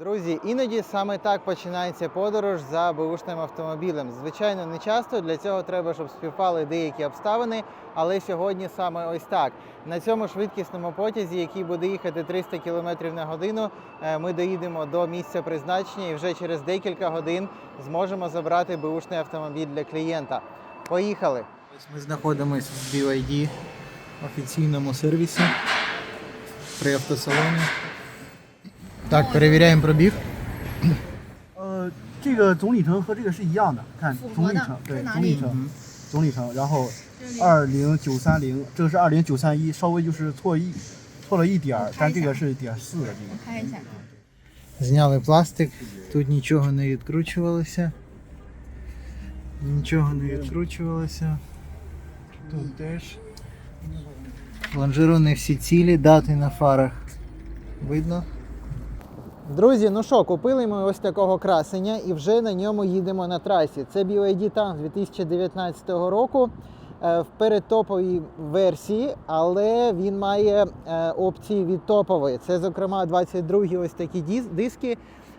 Друзі, іноді саме так починається подорож за беушним автомобілем. Звичайно, не часто для цього треба, щоб співпали деякі обставини, але сьогодні саме ось так. На цьому швидкісному потязі, який буде їхати 300 км на годину, е, ми доїдемо до місця призначення і вже через декілька годин зможемо забрати беушний автомобіль для клієнта. Поїхали! Ми знаходимося в BYD офіційному сервісі при автосалоні. Так, перевіряємо пробіг.呃，这个总里程和这个是一样的，看符合的总里程，对在哪里总里程，总里程，然后二零九三零，这个是二零九三一，稍微就是错一错了一点儿，但这个是点四的这个。看一下， Зняли пластик, тут нічого не відкручувалося. Нічого не відкручувалося. Тут теж. Лонжерони всі цілі, дати на фарах. Видно? Друзі, ну що, купили ми ось такого красення і вже на ньому їдемо на трасі. Це BYD Tank 2019 року е, в передтоповій версії, але він має е, опції від топової. Це, зокрема, 22 ось такі диски,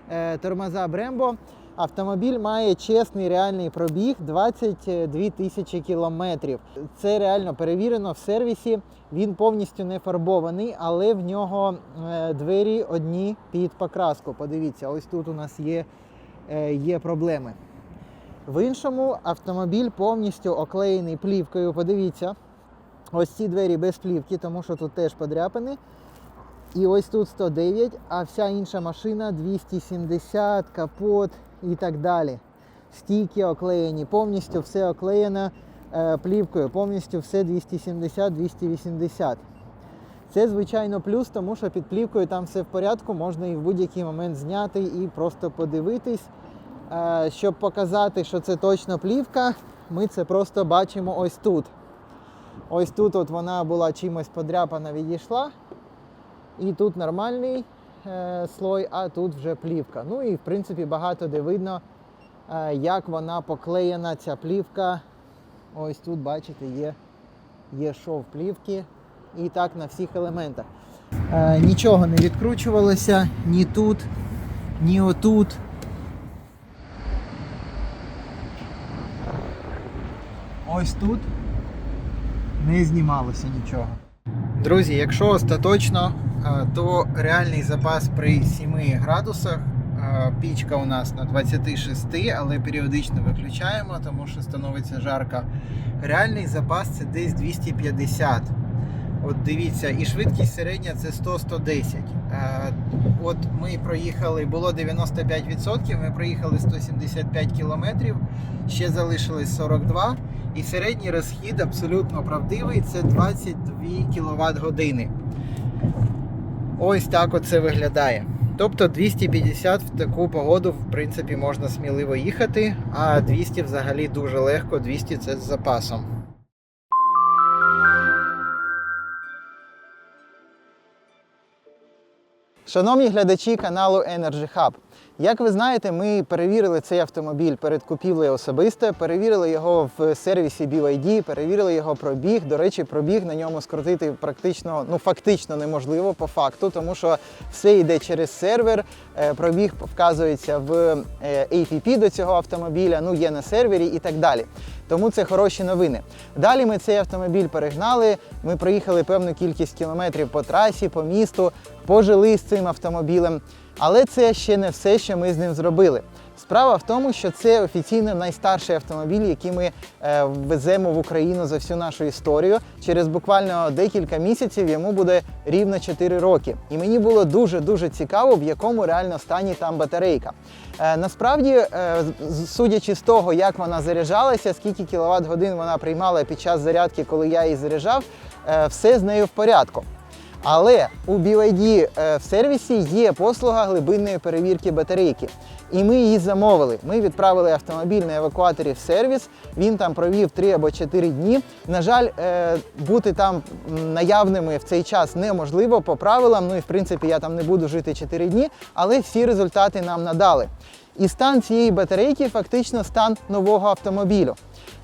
е, тормоза Brembo. Автомобіль має чесний реальний пробіг 22 тисячі кілометрів. Це реально перевірено в сервісі. Він повністю не фарбований, але в нього е, двері одні під покраску. Подивіться, ось тут у нас є, е, є проблеми. В іншому автомобіль повністю оклеєний плівкою. Подивіться, ось ці двері без плівки, тому що тут теж подряпини. І ось тут 109, а вся інша машина 270, капот і так далі. Стійки оклеєні, повністю все оклеєно плівкою, повністю все 270-280. Це, звичайно, плюс, тому що під плівкою там все в порядку, можна і в будь-який момент зняти і просто подивитись. Е, Щоб показати, що це точно плівка, ми це просто бачимо ось тут. Ось тут от вона була чимось подряпана, відійшла. І тут нормальний е, слой, а тут вже плівка. Ну і в принципі багато де видно, е, як вона поклеєна, ця плівка. Ось тут, бачите, є, є шов плівки. І так на всіх елементах. Е, нічого не відкручувалося ні тут, ні отут. Ось тут не знімалося нічого. Друзі, якщо остаточно, е, то реальний запас при 7 градусах. Е, Пічка у нас на 26, але періодично виключаємо, тому що становиться жарко. Реальний запас це десь 250. От дивіться, і швидкість середня це 100-110. Е, От ми проїхали, було 95%, ми проїхали 175 кілометрів, ще залишилось 42. І середній розхід абсолютно правдивий це 22 кВт години. Ось так оце виглядає. Тобто 250 в таку погоду, в принципі, можна сміливо їхати, а 200 взагалі дуже легко, 200 це з запасом. Шановні глядачі каналу Energy Hub, як ви знаєте, ми перевірили цей автомобіль перед купівлею особисто, перевірили його в сервісі BYD, перевірили його пробіг. До речі, пробіг на ньому скрутити практично, ну фактично неможливо по факту, тому що все йде через сервер. е, Пробіг вказується в е, APP до цього автомобіля, ну є на сервері і так далі. Тому це хороші новини. Далі ми цей автомобіль перегнали. Ми проїхали певну кількість кілометрів по трасі, по місту, пожили з цим автомобілем. Але це ще не все, що ми з ним зробили. Справа в тому, що це офіційно найстарший автомобіль, який ми е, веземо в Україну за всю нашу історію. Через буквально декілька місяців йому буде рівно 4 роки. І мені було дуже дуже цікаво, в якому реально стані там батарейка. Е, насправді, е, судячи з того, як вона заряджалася, скільки кіловат годин вона приймала під час зарядки, коли я її заряджав, е, все з нею в порядку. Але у BYD е, в сервісі є послуга глибинної перевірки батарейки. І ми її замовили. Ми відправили автомобіль на евакуаторі в сервіс. Він там провів 3 або 4 дні. На жаль, е, бути там наявними в цей час неможливо по правилам. Ну і в принципі я там не буду жити 4 дні, але всі результати нам надали. І стан цієї батарейки фактично стан нового автомобілю.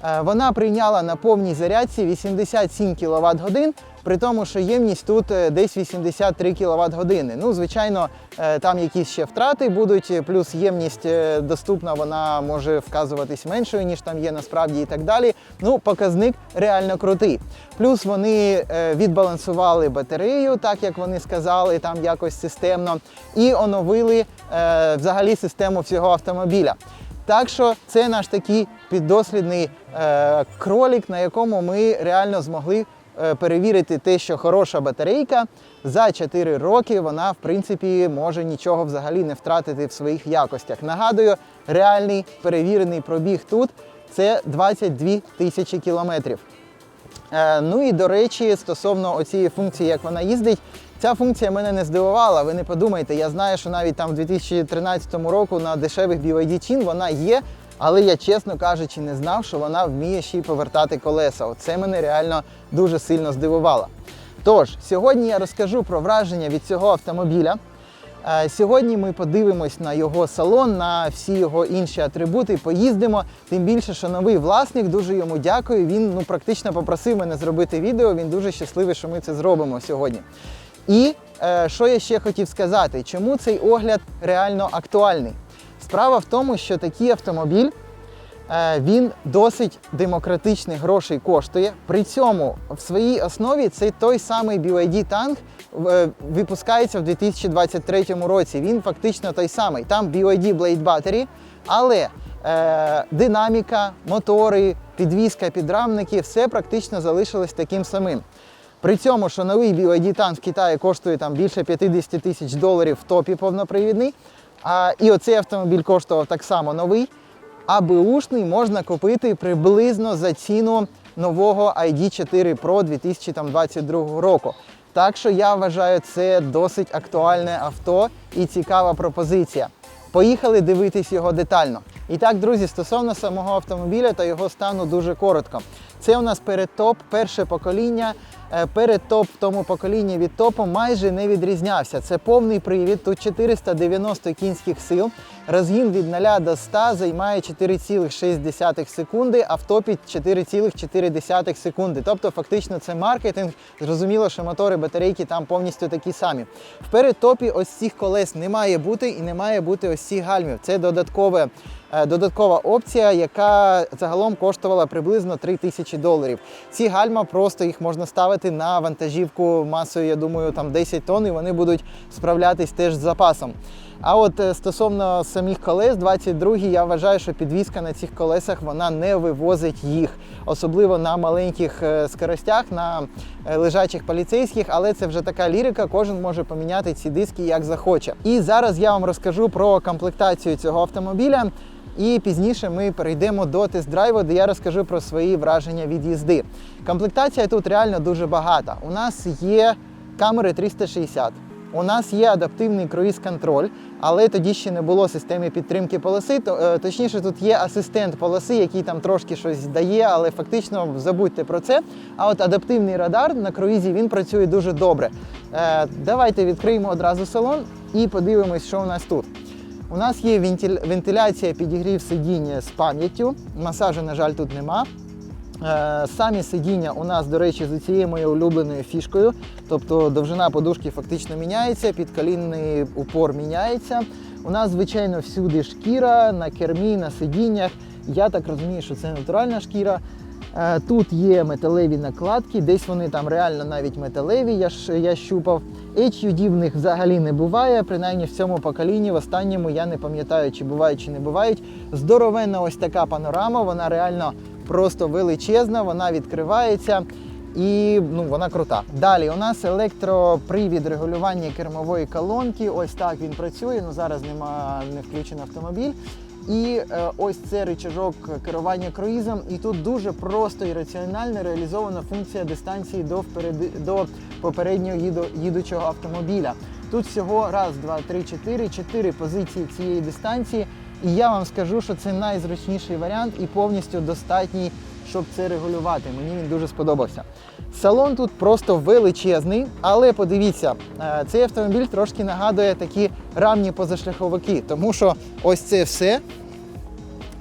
Е, Вона прийняла на повній зарядці 87 кВт годин, при тому, що ємність тут е, десь 83 кВт години. Ну, звичайно, е, там якісь ще втрати будуть, плюс ємність доступна, вона може вказуватись меншою, ніж там є насправді і так далі. Ну, показник реально крутий. Плюс вони відбалансували батарею, так як вони сказали, там якось системно, і оновили взагалі систему всього автомобіля. Так що це наш такий піддослідний е, кролік, на якому ми реально змогли е, перевірити те, що хороша батарейка за 4 роки вона в принципі може нічого взагалі не втратити в своїх якостях. Нагадую, реальний перевірений пробіг тут це 22 тисячі кілометрів. Е, ну і до речі, стосовно оцієї функції, як вона їздить, ця функція мене не здивувала. Ви не подумайте, я знаю, що навіть там в 2013 року на дешевих BYD Chin вона є, але я, чесно кажучи, не знав, що вона вміє ще й повертати колеса. Оце мене реально дуже сильно здивувало. Тож, сьогодні я розкажу про враження від цього автомобіля. Е, Сьогодні ми подивимось на його салон, на всі його інші атрибути, поїздимо. Тим більше, що новий власник, дуже йому дякую. Він ну, практично попросив мене зробити відео. Він дуже щасливий, що ми це зробимо сьогодні. І е, що я ще хотів сказати, чому цей огляд реально актуальний? Справа в тому, що такий автомобіль Е, Він досить демократичних грошей коштує. При цьому в своїй основі цей той самий BYD танк е, випускається в 2023 році. Він фактично той самий. Там BYD Blade Battery, але е, динаміка, мотори, підвізка, підрамники все практично залишилось таким самим. При цьому, що новий BYD танк в Китаї коштує там більше 50 тисяч доларів в топі повнопривідний. А, і оцей автомобіль коштував так само новий. А беушний можна купити приблизно за ціну нового ID4 Pro 2022 року. Так що я вважаю, це досить актуальне авто і цікава пропозиція. Поїхали дивитись його детально. І так, друзі, стосовно самого автомобіля та його стану дуже коротко. Це у нас передтоп, перше покоління. Е, Передтоп в тому поколінні від топу майже не відрізнявся. Це повний привід, тут 490 кінських сил. Розгін від 0 до 100 займає 4,6 секунди, а в топі 4,4 секунди. Тобто, фактично, це маркетинг. Зрозуміло, що мотори, батарейки там повністю такі самі. В передтопі ось цих колес не має бути і не має бути ось цих гальмів. Це додаткове. е, Додаткова опція, яка загалом коштувала приблизно 3 тисячі доларів. Ці гальма просто їх можна ставити на вантажівку масою, я думаю, там 10 тонн, і вони будуть справлятись теж з запасом. А от е, стосовно самих колес, 22-й, я вважаю, що підвізка на цих колесах вона не вивозить їх, особливо на маленьких е, скоростях, на е, лежачих поліцейських, але це вже така лірика, кожен може поміняти ці диски як захоче. І зараз я вам розкажу про комплектацію цього автомобіля. І пізніше ми перейдемо до тест-драйву, де я розкажу про свої враження від їзди. Комплектація тут реально дуже багата. У нас є камери 360. У нас є адаптивний круїз-контроль, але тоді ще не було системи підтримки полоси. Е, точніше, тут є асистент полоси, який там трошки щось дає, але фактично забудьте про це. А от адаптивний радар на круїзі він працює дуже добре. Е, давайте відкриємо одразу салон і подивимось, що у нас тут. У нас є вентиляція підігрів сидіння з пам'яттю. Масажу, на жаль, тут нема. Е, Самі сидіння у нас, до речі, з цією моєю улюбленою фішкою. Тобто довжина подушки фактично міняється, підколінний упор міняється. У нас, звичайно, всюди шкіра на кермі, на сидіннях. Я так розумію, що це натуральна шкіра. Е, Тут є металеві накладки, десь вони там реально навіть металеві, я, ж, я щупав. HUD в них взагалі не буває, принаймні в цьому поколінні, в останньому я не пам'ятаю, чи бувають, чи не бувають. Здоровенна ось така панорама, вона реально просто величезна, вона відкривається і ну, вона крута. Далі у нас електропривід регулювання кермової колонки. Ось так він працює. Ну зараз нема не включений автомобіль. І е, ось це рычажок керування круїзом. І тут дуже просто і раціонально реалізована функція дистанції до, впереди, до попереднього їду, їдучого автомобіля. Тут всього раз, два, три, чотири, чотири позиції цієї дистанції. І я вам скажу, що це найзручніший варіант і повністю достатній, щоб це регулювати. Мені він дуже сподобався. Салон тут просто величезний, але подивіться, е, цей автомобіль трошки нагадує такі рамні позашляховики, тому що ось це все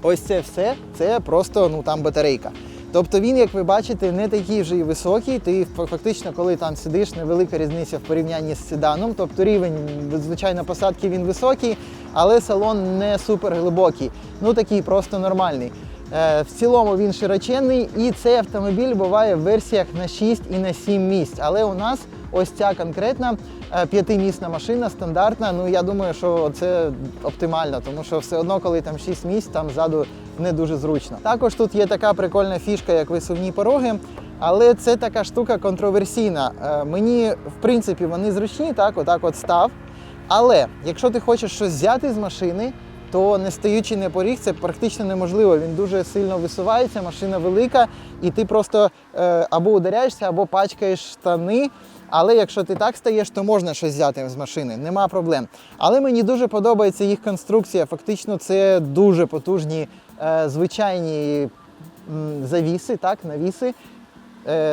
ось це все це просто ну там батарейка. Тобто він, як ви бачите, не такий вже і високий. Ти фактично, коли там сидиш, невелика різниця в порівнянні з седаном. Тобто рівень, звичайно, посадки він високий, але салон не супер глибокий. Ну такий просто нормальний. Е, В цілому він широченний, і цей автомобіль буває в версіях на 6 і на 7 місць. Але у нас ось ця конкретна е, п'ятимісна машина стандартна. Ну я думаю, що це оптимально, тому що все одно, коли там 6 місць, там ззаду не дуже зручно. Також тут є така прикольна фішка, як висувні пороги. Але це така штука контроверсійна. Е, Мені, в принципі, вони зручні, так, отак от став. Але якщо ти хочеш щось взяти з машини, то не стаючи на поріг, це практично неможливо. Він дуже сильно висувається, машина велика, і ти просто е, або ударяєшся, або пачкаєш штани. Але якщо ти так стаєш, то можна щось взяти з машини, нема проблем. Але мені дуже подобається їх конструкція. Фактично, це дуже потужні е, звичайні завіси, так, навіси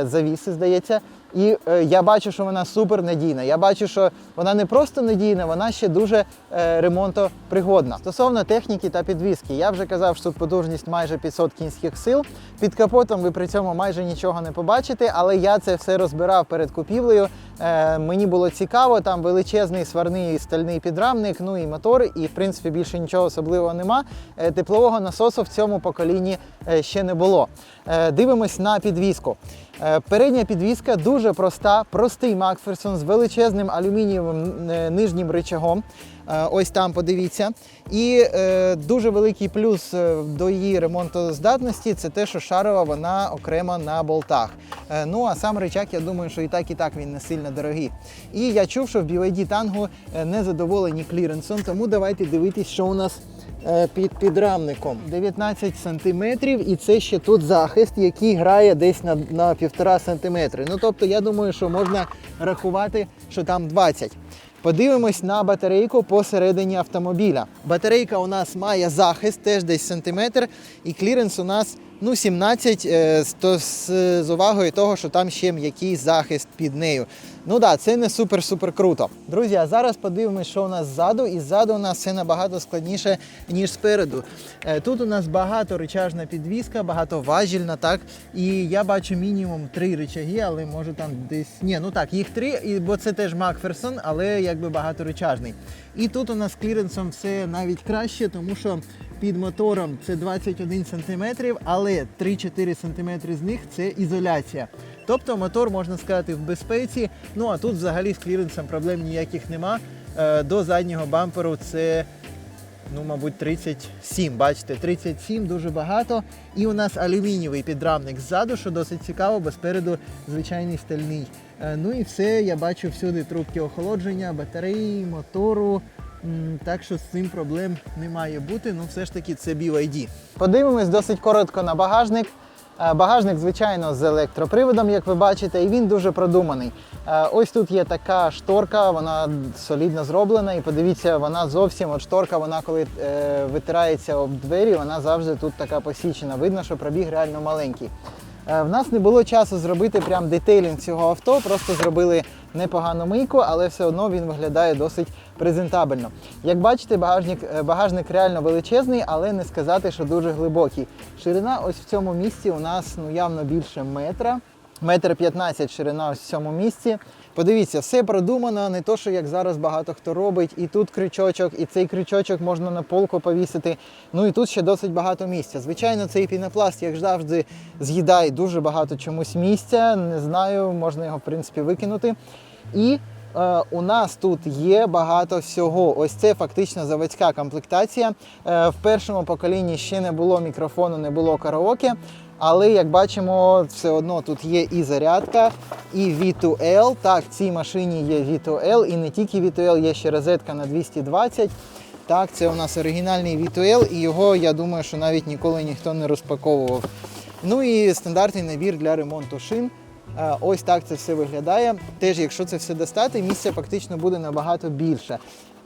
завіси, здається. І е, я бачу, що вона супер надійна. Я бачу, що вона не просто надійна, вона ще дуже е, ремонтопригодна. Стосовно техніки та підвіски, я вже казав, що тут потужність майже 500 кінських сил. Під капотом ви при цьому майже нічого не побачите, але я це все розбирав перед купівлею. Е, мені було цікаво, там величезний сварний стальний підрамник, ну і мотор, і в принципі більше нічого особливого нема. Е, теплового насосу в цьому поколінні е, ще не було. Е, дивимось на підвіску. Е, Передня підвіска дуже проста, простий Макферсон з величезним алюмінієвим е, нижнім рычагом. Е, Ось там подивіться. І е, дуже великий плюс е, до її ремонтоздатності це те, що шарова вона окремо на болтах. Е, ну а сам рычаг, я думаю, що і так, і так він не сильно дорогий. І я чув, що в BYD Tango е, не задоволені кліренсом, тому давайте дивитись, що у нас під підрамником. 19 сантиметрів, і це ще тут захист, який грає десь на, на 1,5 сантиметри. Ну тобто, я думаю, що можна рахувати, що там 20. Подивимось на батарейку посередині автомобіля. Батарейка у нас має захист, теж десь сантиметр, і кліренс у нас ну, 17 е, то з, увагою того, що там ще м'який захист під нею. Ну да, це не супер-супер круто. Друзі, а зараз подивимось, що у нас ззаду. І ззаду у нас все набагато складніше, ніж спереду. Е, Тут у нас багаторичажна підвіска, багатоважільна, так. І я бачу мінімум три рычаги, але може там десь. Ні, ну так, їх три, бо це теж Макферсон, але якби багаторичажний. І тут у нас з кліренсом все навіть краще, тому що під мотором це 21 см, але 3-4 см з них це ізоляція. Тобто мотор, можна сказати, в безпеці. Ну а тут взагалі з кліренсом проблем ніяких нема. Е, До заднього бамперу це ну, мабуть, 37. Бачите, 37 дуже багато. І у нас алюмінієвий підрамник ззаду, що досить цікаво, бо спереду звичайний стальний. Е, Ну і все, я бачу всюди трубки охолодження, батареї, мотору. Так що з цим проблем не має бути. Ну, все ж таки, це BYD. Подивимось досить коротко на багажник. Е, Багажник, звичайно, з електроприводом, як ви бачите, і він дуже продуманий. Е, Ось тут є така шторка, вона солідно зроблена. І подивіться, вона зовсім от шторка, вона коли е, витирається об двері, вона завжди тут така посічена. Видно, що пробіг реально маленький. Е, В нас не було часу зробити прям детейлінг цього авто, просто зробили непогану мийку, але все одно він виглядає досить презентабельно. Як бачите, багажник, е, багажник реально величезний, але не сказати, що дуже глибокий. Ширина ось в цьому місці у нас ну, явно більше метра. Метр 15 ширина в цьому місці. Подивіться, все продумано, не то, що як зараз багато хто робить. І тут крючочок, і цей крючочок можна на полку повісити. Ну і тут ще досить багато місця. Звичайно, цей пінопласт, як завжди, з'їдає дуже багато чомусь місця. Не знаю, можна його в принципі викинути. І е, у нас тут є багато всього. Ось це фактично заводська комплектація. Е, в першому поколінні ще не було мікрофону, не було караоке. Але як бачимо, все одно тут є і зарядка, і V2L. Так, в цій машині є V2L, і не тільки V2L, є ще розетка на 220. Так, це у нас оригінальний V2L, і його, я думаю, що навіть ніколи ніхто не розпаковував. Ну і стандартний набір для ремонту шин. Е, Ось так це все виглядає. Теж, якщо це все достати, місця фактично буде набагато більше,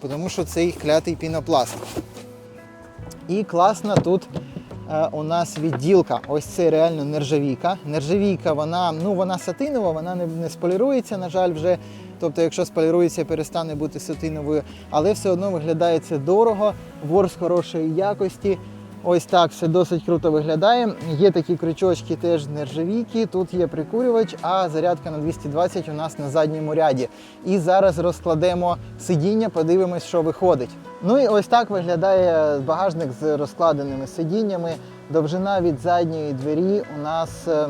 тому що це їх клятий пінопласт. І класна тут у нас відділка. Ось це реально нержавійка. Нержавійка, вона, ну, вона сатинова, вона не, не сполірується, на жаль, вже. Тобто, якщо сполірується, перестане бути сатиновою, але все одно виглядає це дорого, ворс хорошої якості. Ось так все досить круто виглядає. Є такі крючочки теж нержавійки, тут є прикурювач, а зарядка на 220 у нас на задньому ряді. І зараз розкладемо сидіння, подивимось, що виходить. Ну і ось так виглядає багажник з розкладеними сидіннями. Довжина від задньої двері у нас е,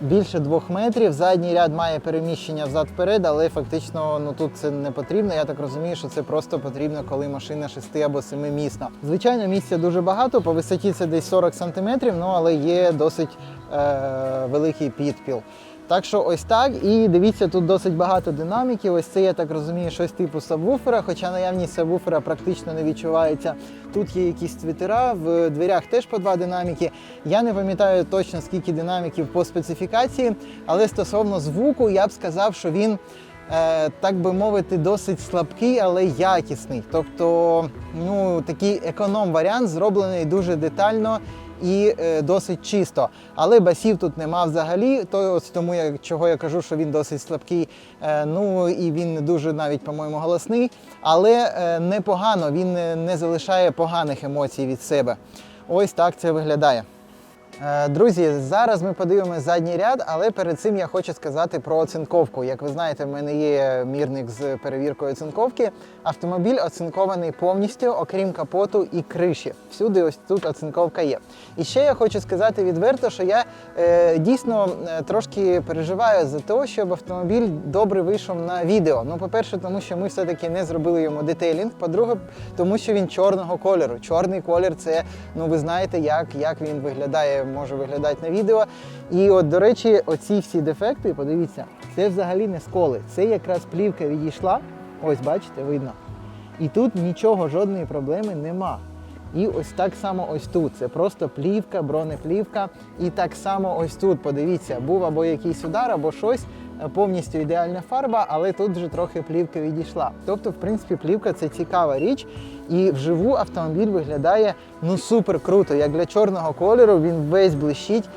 більше двох метрів. Задній ряд має переміщення взад-вперед, але фактично ну тут це не потрібно. Я так розумію, що це просто потрібно, коли машина 6 або 7 місна. Звичайно, місця дуже багато. По висоті це десь 40 см, ну але є досить е, великий підпіл. Так що ось так. І дивіться, тут досить багато динаміків. Ось це, я так розумію, щось типу сабвуфера, хоча наявність сабвуфера практично не відчувається. Тут є якісь твітера, в дверях теж по два динаміки. Я не пам'ятаю точно скільки динаміків по специфікації, але стосовно звуку, я б сказав, що він. е, Так би мовити, досить слабкий, але якісний. Тобто, ну такий економ-варіант зроблений дуже детально і е, досить чисто. Але басів тут нема взагалі. То ось тому я чого я кажу, що він досить слабкий. Е, ну і він не дуже навіть, по-моєму, голосний. Але е, непогано, він не, залишає поганих емоцій від себе. Ось так це виглядає. Е, Друзі, зараз ми подивимося задній ряд, але перед цим я хочу сказати про оцинковку. Як ви знаєте, в мене є мірник з перевіркою оцинковки. Автомобіль оцинкований повністю, окрім капоту і криші. Всюди ось тут оцинковка є. І ще я хочу сказати відверто, що я е, дійсно е, трошки переживаю за те, щоб автомобіль добре вийшов на відео. Ну, по-перше, тому що ми все-таки не зробили йому детейлінг. По-друге, тому що він чорного кольору. Чорний колір це, ну ви знаєте, як, як він виглядає, може виглядати на відео. І от, до речі, оці всі дефекти, подивіться, це взагалі не сколи. Це якраз плівка відійшла. Ось, бачите, видно. І тут нічого, жодної проблеми нема. І ось так само ось тут. Це просто плівка, бронеплівка. І так само ось тут, подивіться, був або якийсь удар, або щось. е, Повністю ідеальна фарба, але тут вже трохи плівка відійшла. Тобто, в принципі, плівка це цікава річ. І вживу автомобіль виглядає ну супер круто. Як для чорного кольору він весь блищить.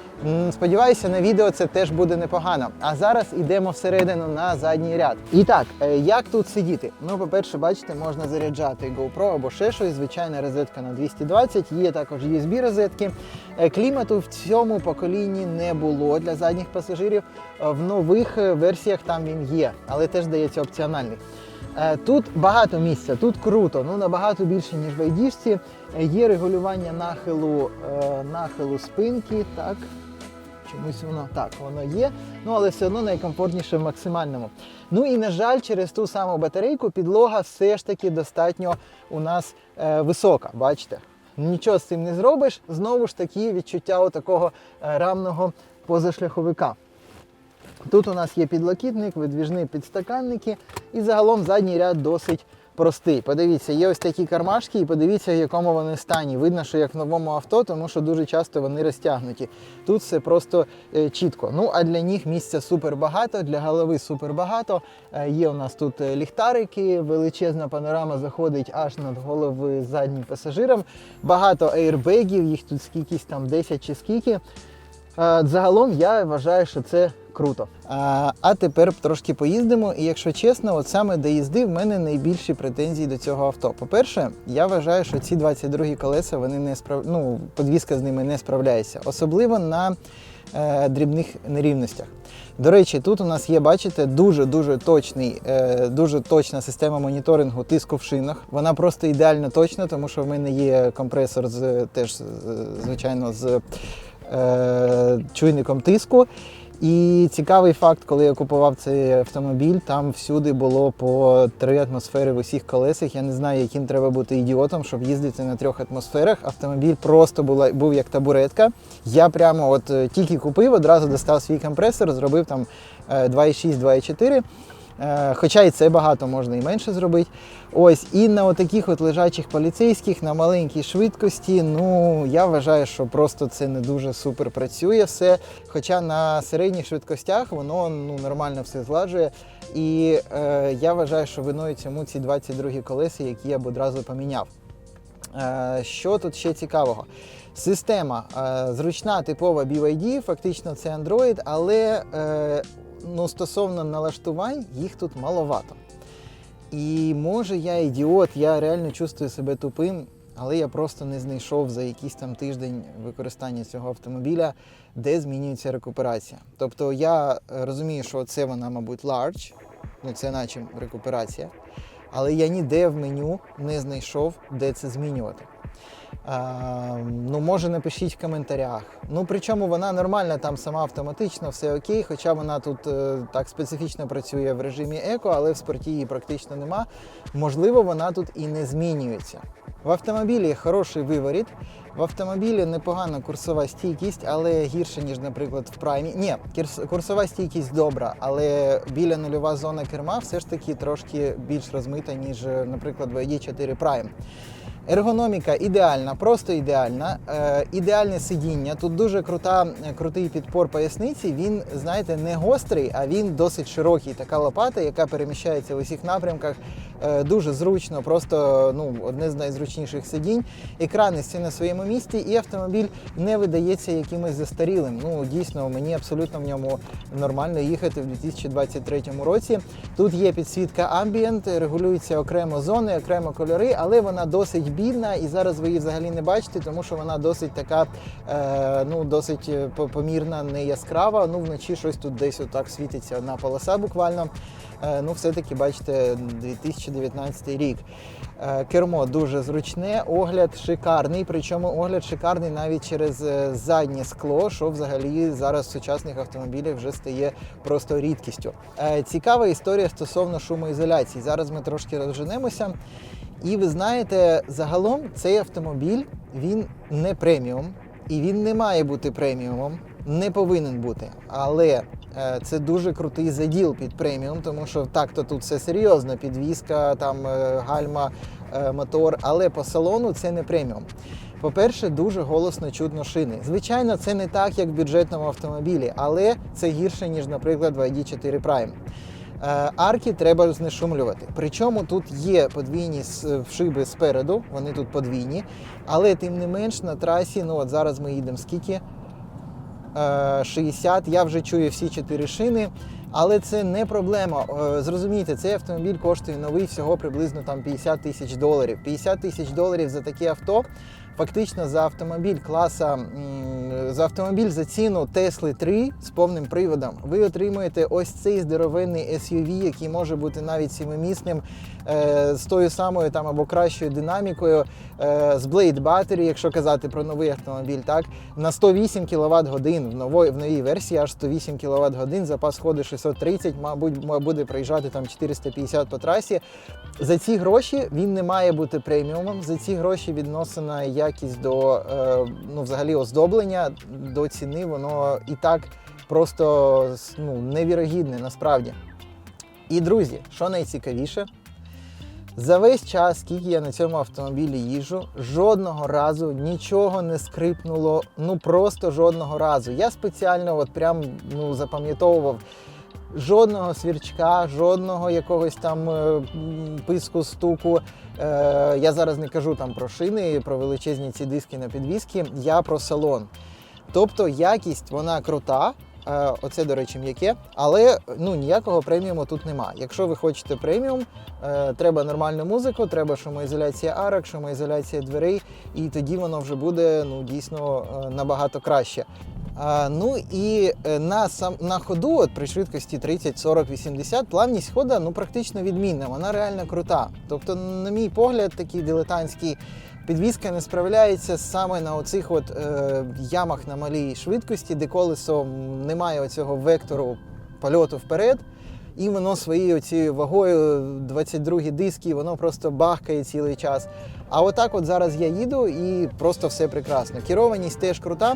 Сподіваюся, на відео це теж буде непогано. А зараз йдемо всередину на задній ряд. І так, е, як тут сидіти? Ну, по-перше, бачите, можна заряджати GoPro або ще щось. Звичайна розетка на 220, є також USB розетки. Е, Клімату в цьому поколінні не було для задніх пасажирів. Е, В нових версіях там він є, але теж здається опціональний. Е, Тут багато місця, тут круто, ну набагато більше, ніж в айдішці. Е, Є регулювання нахилу, е, нахилу спинки, так. Чомусь воно так, воно є, ну але все одно найкомфортніше в максимальному. Ну і на жаль, через ту саму батарейку підлога все ж таки достатньо у нас е, висока, бачите? Нічого з цим не зробиш. Знову ж таки, відчуття такого рамного позашляховика. Тут у нас є підлокітник, видвіжні підстаканники, і загалом задній ряд досить простий. Подивіться, є ось такі кармашки, і подивіться, в якому вони стані. Видно, що як в новому авто, тому що дуже часто вони розтягнуті. Тут все просто е, чітко. Ну а для них місця супер багато, для голови супер багато. Е, є у нас тут е, ліхтарики, величезна панорама заходить аж над голови заднім пасажирам. Багато аірбегів, їх тут скількись там 10 чи скільки. Е, Загалом я вважаю, що це круто. А, а тепер трошки поїздимо. І якщо чесно, от саме до їзди в мене найбільші претензії до цього авто. По-перше, я вважаю, що ці 22 колеса вони не справ... ну, подвізка з ними не справляється, особливо на е, дрібних нерівностях. До речі, тут у нас є, бачите, дуже дуже точний, е, дуже точна система моніторингу тиску в шинах. Вона просто ідеально точна, тому що в мене є компресор з теж звичайно з е, чуйником тиску. І цікавий факт, коли я купував цей автомобіль, там всюди було по три атмосфери в усіх колесах. Я не знаю, яким треба бути ідіотом, щоб їздити на трьох атмосферах. Автомобіль просто була, був як табуретка. Я прямо от е, тільки купив, одразу достав свій компресор, зробив там е, 2,6, 2,4. Е, Хоча і це багато можна і менше зробити. Ось, і на отаких от лежачих поліцейських на маленькій швидкості, ну я вважаю, що просто це не дуже супер працює все. Хоча на середніх швидкостях воно ну, нормально все зладжує. І е, я вважаю, що виною цьому ці 22 колеса, які я б одразу поміняв. Е, Що тут ще цікавого? Система е, зручна, типова BYD, фактично це Android, але е, ну, стосовно налаштувань їх тут маловато. І може я ідіот, я реально чувствую себе тупим. але я просто не знайшов за якийсь там тиждень використання цього автомобіля, де змінюється рекуперація. Тобто я розумію, що це вона, мабуть, large, ну це наче рекуперація, але я ніде в меню не знайшов, де це змінювати. Ну, може, напишіть в коментарях. Ну, причому вона нормальна, там сама автоматично, все окей, хоча вона тут е, так специфічно працює в режимі еко, але в спорті її практично нема. Можливо, вона тут і не змінюється. В автомобілі хороший виворіт. В автомобілі непогана курсова стійкість, але гірше, ніж, наприклад, в праймі. Ні, курсова стійкість добра, але біля нульова зона керма все ж таки трошки більш розмита, ніж, наприклад, в ID4 Prime. Ергономіка ідеальна, просто ідеальна. Е, ідеальне сидіння. Тут дуже крута, крутий підпор поясниці. Він, знаєте, не гострий, а він досить широкий. Така лопата, яка переміщається в усіх напрямках. Е, дуже зручно, просто ну, одне з найзручніших сидінь. Екрани всі на своєму місці, і автомобіль не видається якимось застарілим. Ну, дійсно, мені абсолютно в ньому нормально їхати в 2023 році. Тут є підсвітка Ambient, регулюються окремо зони, окремо кольори, але вона досить бідна, і зараз ви її взагалі не бачите, тому що вона досить така, е, ну досить е, помірна, не яскрава. Ну вночі щось тут десь отак світиться одна полоса буквально. Е, ну, все-таки бачите, 2019 рік. Е, Кермо дуже зручне, огляд шикарний. Причому огляд шикарний навіть через е, заднє скло, що взагалі зараз в сучасних автомобілях вже стає просто рідкістю. Цікава історія стосовно шумоізоляції. Зараз ми трошки розженемося. І ви знаєте, загалом цей автомобіль він не преміум, і він не має бути преміумом, не повинен бути. Але це дуже крутий заділ під преміум, тому що так-то тут все серйозно, підвізка, там е, гальма, е, мотор, але по салону це не преміум. По-перше, дуже голосно чутно шини. Звичайно, це не так, як в бюджетному автомобілі, але це гірше, ніж, наприклад, в ID4 Prime. Е, Арки треба знешумлювати. Причому тут є подвійні шиби спереду, вони тут подвійні, але тим не менш на трасі, ну от зараз ми їдемо скільки? Е, 60, я вже чую всі чотири шини, але це не проблема. Е, Зрозумійте, цей автомобіль коштує новий всього приблизно там 50 тисяч доларів. 50 тисяч доларів за таке авто. Фактично за автомобіль класа за автомобіль за ціну Tesla 3 з повним приводом. Ви отримуєте ось цей здоровенний SUV, який може бути навіть сімимісним, е, з тою самою там або кращою динамікою, е, з Blade Battery, якщо казати про новий автомобіль, так на 108 кВт годин в нової в новій версії аж 108 кВт годин, запас ходу 630, мабуть, буде проїжджати там 450 по трасі. За ці гроші він не має бути преміумом. За ці гроші відносина якість до е, ну, взагалі оздоблення до ціни, воно і так просто ну, невірогідне насправді. І друзі, що найцікавіше, за весь час, скільки я на цьому автомобілі їжджу, жодного разу нічого не скрипнуло. Ну просто жодного разу. Я спеціально от прям ну, запам'ятовував. Жодного свірчка, жодного якогось там е, писку, стуку. Е, я зараз не кажу там про шини, про величезні ці диски на підвіски, я про салон. Тобто якість вона крута. Е, Оце, до речі, м'яке, але ну ніякого преміуму тут нема. Якщо ви хочете преміум, е, треба нормальну музику, треба шумоізоляція арок, шумоізоляція дверей, і тоді воно вже буде ну дійсно е, набагато краще. Ну і на сам на ходу, от при швидкості 30, 40, 80, плавність хода ну практично відмінна. Вона реально крута. Тобто, на мій погляд, такий дилетантський підвізка не справляється саме на оцих от е, ямах на малій швидкості, де колесо немає не оцього вектору польоту вперед. І воно своєю цією вагою 22 диски, воно просто бахкає цілий час. А отак от зараз я їду і просто все прекрасно. Керованість теж крута.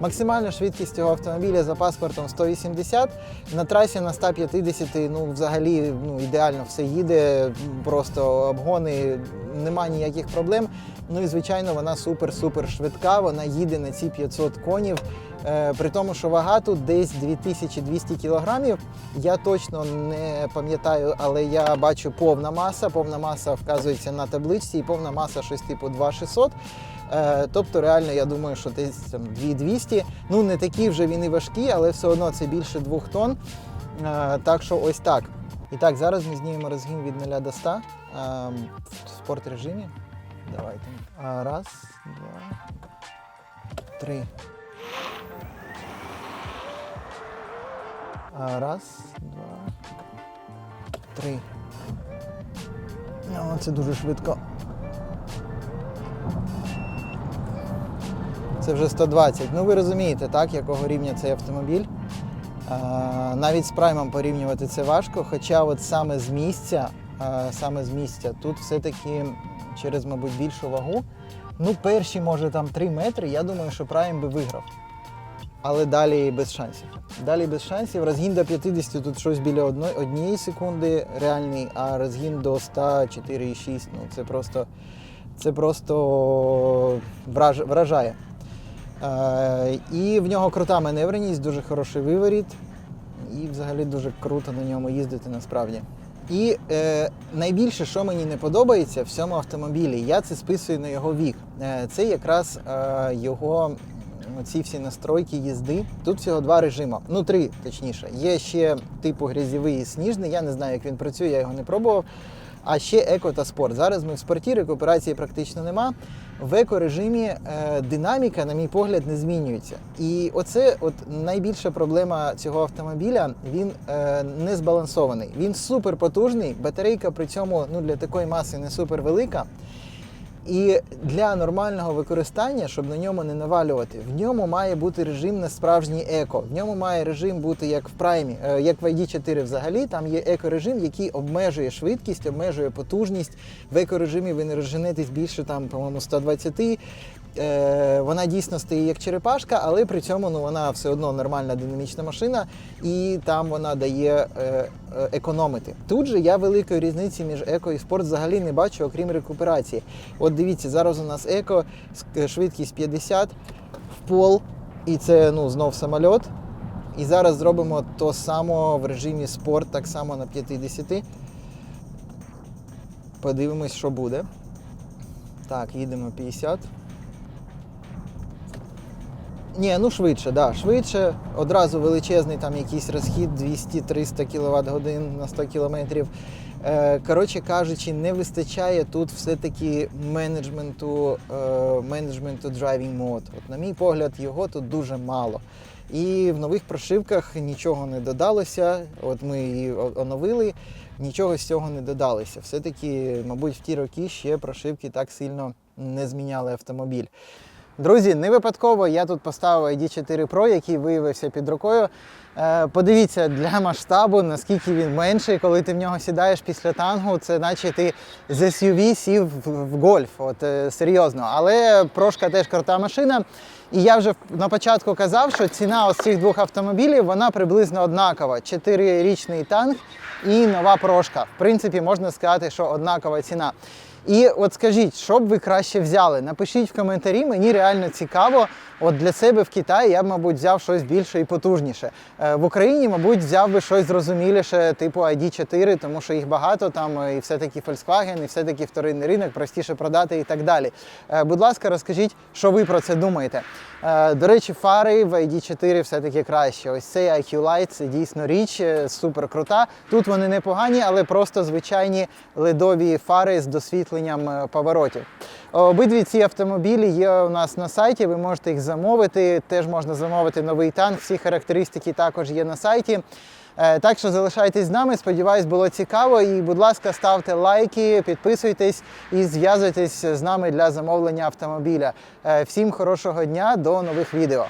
Максимальна швидкість цього автомобіля за паспортом 180. На трасі на 150, ну взагалі ну, ідеально все їде, просто обгони, нема ніяких проблем. Ну і звичайно, вона супер-супер швидка. Вона їде на ці 500 конів. Е, При тому, що вага тут десь 2200 кілограмів. Я точно не пам'ятаю, але я бачу повна маса. Повна маса вказується на табличці, і повна маса щось типу 2600. Е, Тобто, реально, я думаю, що десь там 2200. Ну не такі вже він і важкі, але все одно це більше 2 тонн. Е, Так що ось так. І так, зараз ми знімемо розгін від 0 до 100 е, в спорт режимі. Давайте. Раз, два, три. Раз, два, три. О, це дуже швидко. Це вже 120. Ну ви розумієте, так, якого рівня цей автомобіль. Навіть з праймом порівнювати це важко, хоча от саме з місця, саме з місця, тут все-таки через, мабуть, більшу вагу. Ну, перші, може, там 3 метри, я думаю, що прайм би виграв. Але далі без шансів. Далі без шансів. Розгін до 50 тут щось біля одної, однієї секунди реальний, а розгін до 100 4,6. Ну це просто, це просто враж, вражає. Е, і в нього крута маневреність, дуже хороший виворіт. І взагалі дуже круто на ньому їздити насправді. І е, найбільше, що мені не подобається в цьому автомобілі, я це списую на його вік. Е, це якраз е, його ці всі настройки їзди. Тут всього два режими. Ну, три точніше. Є ще типу грязєвий і сніжний. Я не знаю, як він працює, я його не пробував. А ще еко та спорт. Зараз ми в спорті, рекуперації практично нема. В еко-режимі е, динаміка, на мій погляд, не змінюється. І оце от найбільша проблема цього автомобіля. Він е, не збалансований. Він супер потужний, батарейка при цьому ну, для такої маси не супер велика. І для нормального використання, щоб на ньому не навалювати, в ньому має бути режим на справжній еко. В ньому має режим бути як в праймі, е, як в ID4 взагалі. Там є еко-режим, який обмежує швидкість, обмежує потужність. В еко-режимі ви не розженетесь більше там, по-моєму, 120. Е, вона дійсно стає як черепашка, але при цьому ну, вона все одно нормальна динамічна машина, і там вона дає е, е, економити. Тут же я великої різниці між еко і спорт взагалі не бачу, окрім рекуперації. От дивіться, зараз у нас еко, швидкість 50 в пол, і це ну, знов самольот. І зараз зробимо то само в режимі спорт, так само на 50. Подивимось, що буде. Так, їдемо 50. Ні, ну швидше, да, швидше. Одразу величезний там якийсь розхід 200-300 кВт годин на 100 км. Е, коротше кажучи, не вистачає тут все-таки менеджменту, е, менеджменту driving mode. От, на мій погляд, його тут дуже мало. І в нових прошивках нічого не додалося. От ми її оновили, нічого з цього не додалося. Все-таки, мабуть, в ті роки ще прошивки так сильно не зміняли автомобіль. Друзі, не випадково я тут поставив ID4 Pro, який виявився під рукою. Е, Подивіться для масштабу, наскільки він менший, коли ти в нього сідаєш після тангу, це наче ти з SUV сів в- гольф. От е, серйозно. Але прошка теж крута машина. І я вже на початку казав, що ціна ось цих двох автомобілів вона приблизно однакова. Чотирирічний танк і нова прошка. В принципі, можна сказати, що однакова ціна. І от скажіть, що б ви краще взяли? Напишіть в коментарі, мені реально цікаво. От для себе в Китаї я б, мабуть, взяв щось більше і потужніше. Е, В Україні, мабуть, взяв би щось зрозуміліше, типу ID4, тому що їх багато там, е, і все-таки Volkswagen, і все-таки вторинний ринок, простіше продати і так далі. Е, Будь ласка, розкажіть, що ви про це думаєте. До речі, фари в ID4 все-таки краще. Ось цей IQ Light це дійсно річ, супер крута. Тут вони непогані, але просто звичайні ледові фари з досвітленням е, поворотів. Обидві ці автомобілі є у нас на сайті, ви можете їх замовити. Теж можна замовити новий танк. Всі характеристики також є на сайті. Е, Так що залишайтесь з нами. Сподіваюсь, було цікаво. І, будь ласка, ставте лайки, підписуйтесь і зв'язуйтесь з нами для замовлення автомобіля. Е, Всім хорошого дня, до нових відео.